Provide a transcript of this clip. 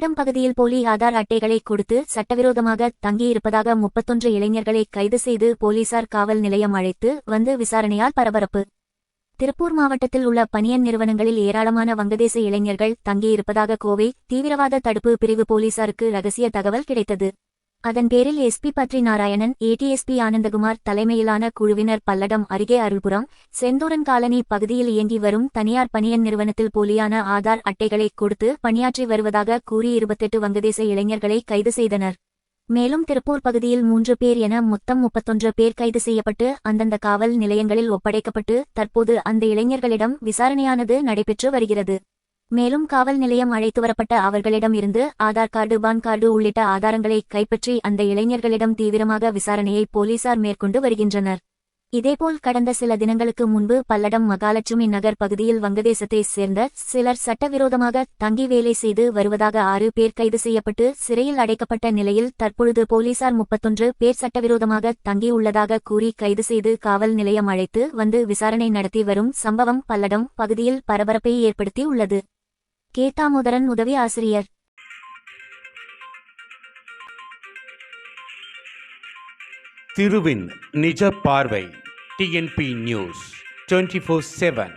பல்லடம் பகுதியில் போலி ஆதார் அட்டைகளை கொடுத்து சட்டவிரோதமாக தங்கியிருப்பதாக முப்பத்தொன்று இளைஞர்களை கைது செய்து போலீசார் காவல் நிலையம் அழைத்து வந்து விசாரணையால் பரபரப்பு. திருப்பூர் மாவட்டத்தில் உள்ள பனியன் நிறுவனங்களில் ஏராளமான வங்கதேச இளைஞர்கள் தங்கியிருப்பதாக கோவை தீவிரவாத தடுப்பு பிரிவு போலீசாருக்கு ரகசிய தகவல் கிடைத்தது. அதன் பேரில் எஸ்பி பத்ரி நாராயணன் ஏடிஎஸ்பி ஆனந்தகுமார் தலைமையிலான குழுவினர் பல்லடம் அருகே அருள்புரம் செந்தூரன் காலனி பகுதியில் இயங்கி வரும் தனியார் பணியன் நிறுவனத்தில் போலியான ஆதார் அட்டைகளை கொடுத்து பணியாற்றி வருவதாக கூறி இருபத்தெட்டு வங்கதேச இளைஞர்களை கைது செய்தனர். மேலும் திருப்பூர் பகுதியில் மூன்று பேர் என மொத்தம் முப்பத்தொன்று பேர் கைது செய்யப்பட்டு அந்தந்த காவல் நிலையங்களில் ஒப்படைக்கப்பட்டு தற்போது அந்த இளைஞர்களிடம் விசாரணையானது நடைபெற்று வருகிறது. மேலும் காவல் நிலையம் அழைத்து வரப்பட்ட அவர்களிடம் இருந்து ஆதார் கார்டு பான் கார்டு உள்ளிட்ட ஆதாரங்களை கைப்பற்றி அந்த இளைஞர்களிடம் தீவிரமாக விசாரணையை போலீசார் மேற்கொண்டு வருகின்றனர். இதேபோல் கடந்த சில தினங்களுக்கு முன்பு பல்லடம் மகாலட்சுமி நகர் பகுதியில் வங்கதேசத்தைச் சேர்ந்த சிலர் சட்டவிரோதமாக தங்கி வேலை செய்து வருவதாக ஆறு பேர் கைது செய்யப்பட்டு சிறையில் அடைக்கப்பட்ட நிலையில் தற்பொழுது போலீசார் முப்பத்தொன்று பேர் சட்டவிரோதமாக தங்கியுள்ளதாக கூறி கைது செய்து காவல் நிலையம் அழைத்து வந்து விசாரணை நடத்தி வரும் சம்பவம் பல்லடம் பகுதியில் பரபரப்பை ஏற்படுத்தியுள்ளது கேதாமோதரன் உதவி ஆசிரியர். திருவின் நிஜ பார்வை TNP news twenty four seven